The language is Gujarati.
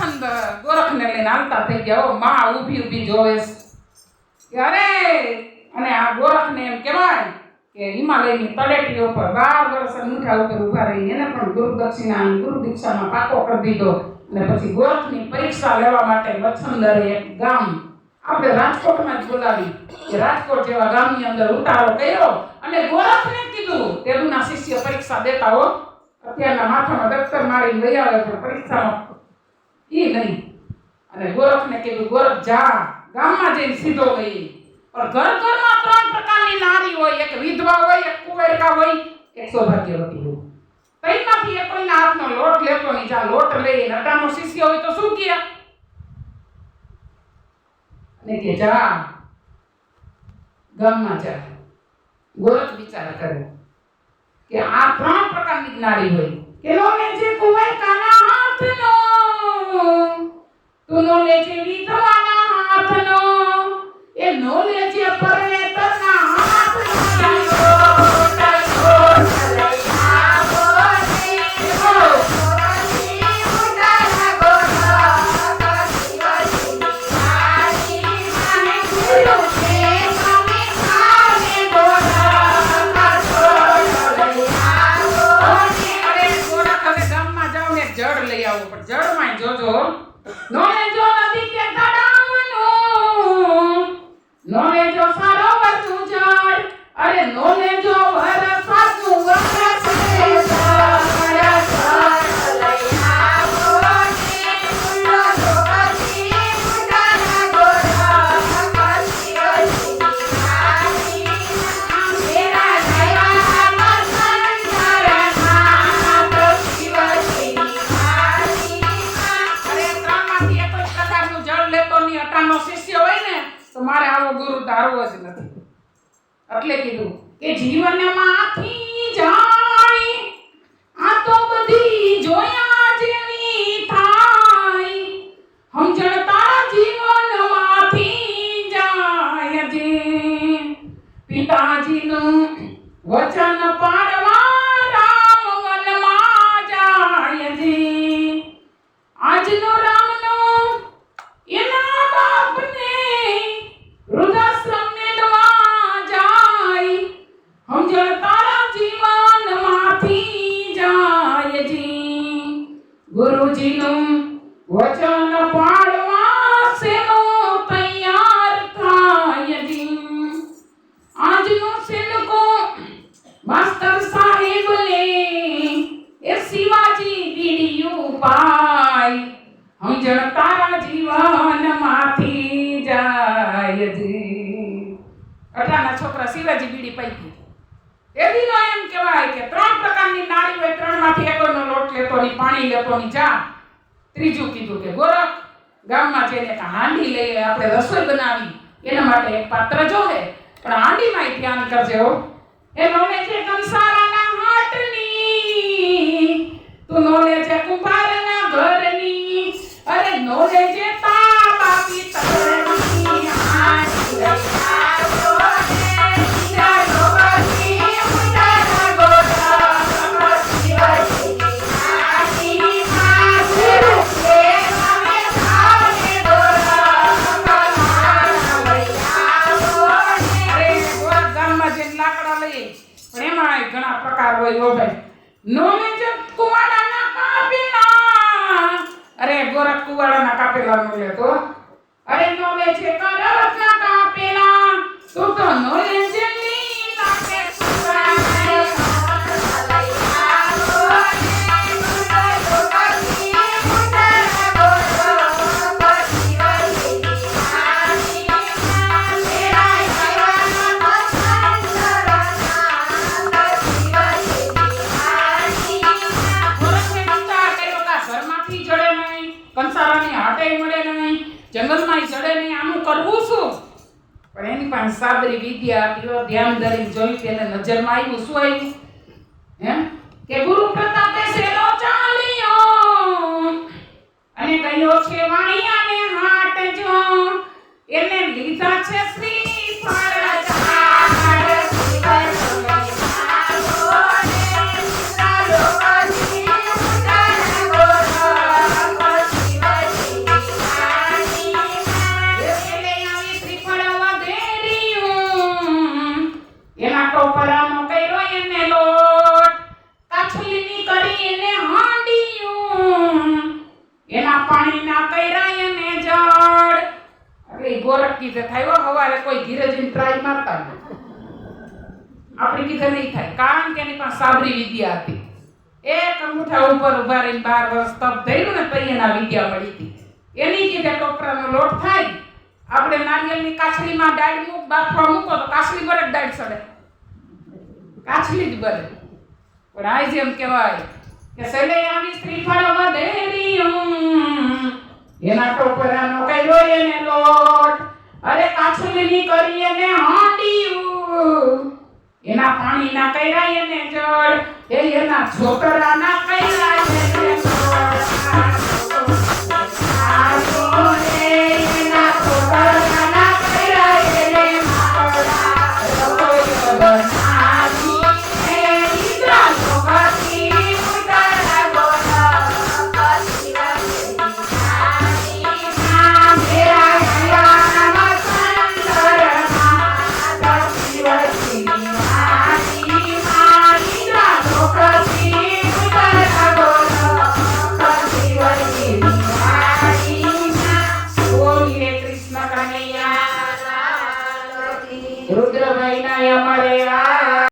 આનંદ ગોરખને લઈને આવતા થઈ ગયા હો. માં ઊભી ઊભી જોવે અરે, અને આ ગોરખને એમ કહેવાય કે હિમાલયની તળેટીઓ પર બાર વર્ષ અંગૂઠા ઉપર ઊભા રહી એને પણ ગુરુ દક્ષિણા ગુરુ દીક્ષામાં પાકો કરી દીધો. અને પછી ગોરખની પરીક્ષા લેવા માટે લછંદરે એક ગામ આપણે રાજકોટમાં જ બોલાવી કે રાજકોટ જેવા ગામની અંદર ઉતારો કર્યો. અને ગોરખને કીધું. તેરુના શિષ્ય પરીક્ષા દેતા હો. અત્યારના માથામાં દફતર મારીને લઈ આવે છે, પરીક્ષામાં. એ નહીં. અને ગોરખને કીધું, ગોરખ, જા. ગામમાં જઈને સીધો ગઈ પણ ઘર ઘરમાં ત્રણ પ્રકારની નારી હોય, એક વિધવા હોય, એક કુવેરકા હોય, એક સૌભાગ્યવતી હોય. કઈમાંથી એ કોઈના હાથનો લોટ લેતો નહીં. જા, લોટ લઈ નટાનો શિષ્ય હોય તો શું કહે? અને કે, જા. ગામમાં જા. ગોરખ વિચાર કરે. કે આ ત્રણ પ્રકારની જ્ઞાની હોય. કે લો લેજે કુંવરિકાના હાથનો. તું નો લેજે વિધવાના લઈ આવો પણ જળમાંય જોજો. નો લેજો નથી કે આવો જ નથી એટલે કીધું કે જીવનમાંથી જાણી આ તો બધી જોયા જેવી થાય. સમજણતા જીવનમાંથી જાય જે. પિતાજીનું વચન પાડવા પાય સમજણ તારા જીવનમાંથી જાય જી અટાના છોકરા શિવાજી બીડી પૈકી એદીનો એમ કહેવાય કે ત્રણ પ્રકારની નાળી હોય, ત્રણમાંથી એકોનો લોટ લેતો ની પાણી લેતો ની જા. ત્રીજું કીધું કે ગોરખ, ગામમાં જઈને હાંડી લઈએ આપણે રસોઈ બનાવી. એના માટે એક પાત્ર જોવે પણ હાંડીમાં ધ્યાન કરજો એ નોલે છે કંસારાના ઘણા પ્રકાર હોય નો કુવાડાના કાપેલા અરે ગોરખ કુવાડાના કાપેલાનું નો લેતો અરે નોમે છે કરવતના નહીં, કંસારાની હાટે મળે નહીં, જંગલમાં ચડે નહીં, આનું કરવું શું? પણ એની પાસે સાબરી વિદ્યા હતી ધ્યાન ધરી જોયું કે નજરમાં આવ્યું શું આવ્યું? હે? કે ગુરુ પ્રતાપે કર્યો એને લોટ. કાછલીની કરી એને હાંડિયું. એના પાણીના કર્યા એને જળ. એટલે ગોરટકી જે થાય હવારે કોઈ ધીરજીને ટ્રાય મારતા આપણી કીધે નહીં થાય, કારણ કે એની પાસે સાબરી વિદ્યા હતી. એક અંગૂઠા ઉપર ઊભા રહીને બાર વર્ષ તપ થયું ને તઈ એના વિદ્યા મળી હતી. એની કીધે ટોપરાનો લોટ થાય. આપણે નારિયેલની કાછલીમાં ડાળ મૂક, બાફવા મૂકો તો કાછલી પર જ ડાળ સડે. કાછલી જ બને. પણ આ જેમ કહેવાય કે સલે આવી શ્રીફળ વધેરિયું એના ટોપરાનો કર્યો એને લોટ. અરે કાછલીની કરી એને હાંડિયું. એના પાણીના કર્યા એને જળ. એ એના છોકરાના કર્યા એને